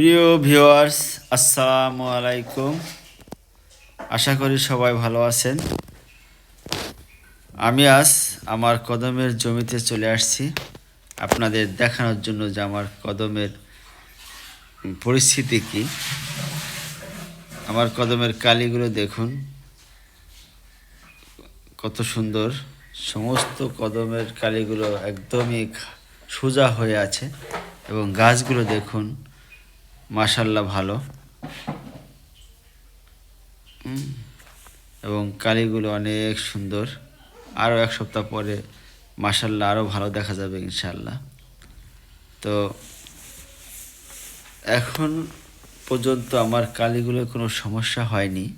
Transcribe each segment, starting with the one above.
প্রিয় ভিউয়ার্স, আসসালামু আলাইকুম। আশা করি সবাই ভালো আছেন। আমি আজ আমার কদমের জমিতে চলে আসছি। আপনাদের দেখানোর জন্য যে আমার কদমের পরিস্থিতি কি। আমার কদমের কালিগুলো দেখুন। কত সুন্দর। সমস্ত কদমের কালিগুলো একদমই সোজা হয়ে আছে এবং গাছগুলো দেখুন। মাশাল্লাহ ভালো। এবং কালিগুলো অনেক সুন্দর। আরও এক সপ্তাহ পরে মাশাল্লাহ আরও ভালো দেখা যাবে ইনশাল্লাহ তো এখন পর্যন্ত আমার কালিগুলোর কোনো সমস্যা হয়নি।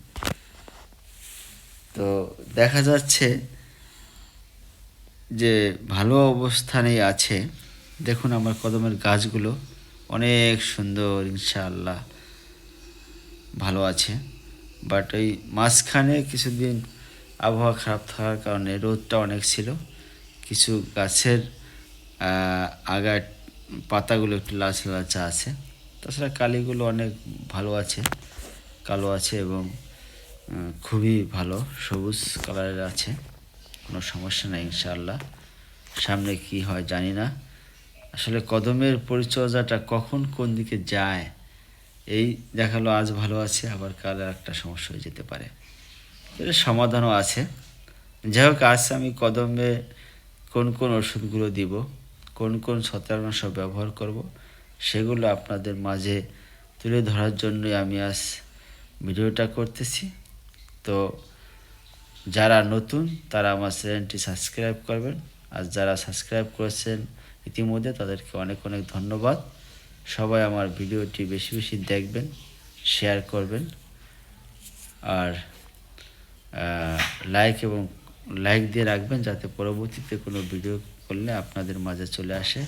তো দেখা যাচ্ছে যে ভালো অবস্থানেই আছে। দেখুন আমার কদমের গাছগুলো। অনেক সুন্দর, ইনশাআল্লাহ। ভালো আছে। বাট ওই মাঝখানে কিছুদিন আবহাওয়া খারাপ থাকার কারণে রোদটা অনেক ছিল। কিছু গাছের আগার পাতাগুলো একটু লাচা লাচা আছে। তাছাড়া কালিগুলো অনেক ভালো আছে, কালো আছে এবং খুবই ভালো, সবুজ কালারের আছে। কোনো সমস্যা নেই, ইনশাআল্লাহ। সামনে কি হয় জানি না। আসলে কদমের পরিচর্যাটা কখন কোন দিকে যায়, এই দেখাল আজ ভালো আছে, আবার কাল একটা সমস্যা হয়ে যেতে পারে। এর সমাধানও আছে। যাই হোক, আজ আমি কদমে কোন কোন ওষুধগুলো দিব, কোন কোন ছত্রাকনাশক ব্যবহার করব, সেগুলো আপনাদের মাঝে তুলে ধরার জন্যই আমি আজ ভিডিওটা করতেছি। তো যারা নতুন, তারা আমার চ্যানেলটি সাবস্ক্রাইব করবেন। আর যারা সাবস্ক্রাইব করেছেন ইতিমধ্যে তাদেরকে অনেক অনেক ধন্যবাদ। সবাই আমার ভিডিওটি বেশি বেশি দেখবেন শেয়ার করবেন। আর লাইক এবং লাইক দিয়ে রাখবেন যাতে পরবর্তীতে কোনো ভিডিও করলে আপনাদের মাঝে চলে আসে।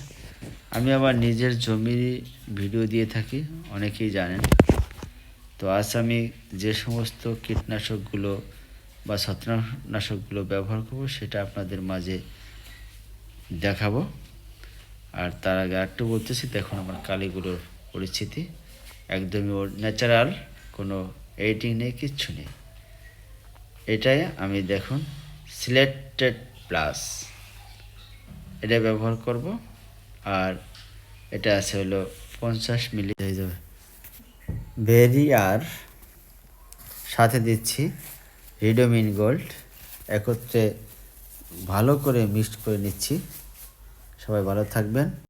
আমি আমার নিজের জমির ভিডিও দিয়ে থাকি, অনেকেই জানেন। তো আজ আমি যে সমস্ত কীটনাশকগুলো বা ছত্রাকনাশকগুলো ব্যবহার করব, সেটা আপনাদের মাঝে দেখাবো। আর তার আগে একটু বলতেছি, দেখুন আমার কালিগুলোর পরিস্থিতি। একদমই ওর ন্যাচারাল কোনো এডিটিং নেই, কিচ্ছু নেই। এটাই আমি দেখুন সিলেক্টেড প্লাস এটা ব্যবহার করব, আর এটা আছে হলো পঞ্চাশ মিলি হয়ে যাবে। ভেরি আর, সাথে দিচ্ছি রিডোমিন গোল্ড। একত্রে ভালো করে মিক্সড করে নিচ্ছি। সবাই ভালো থাকবেন।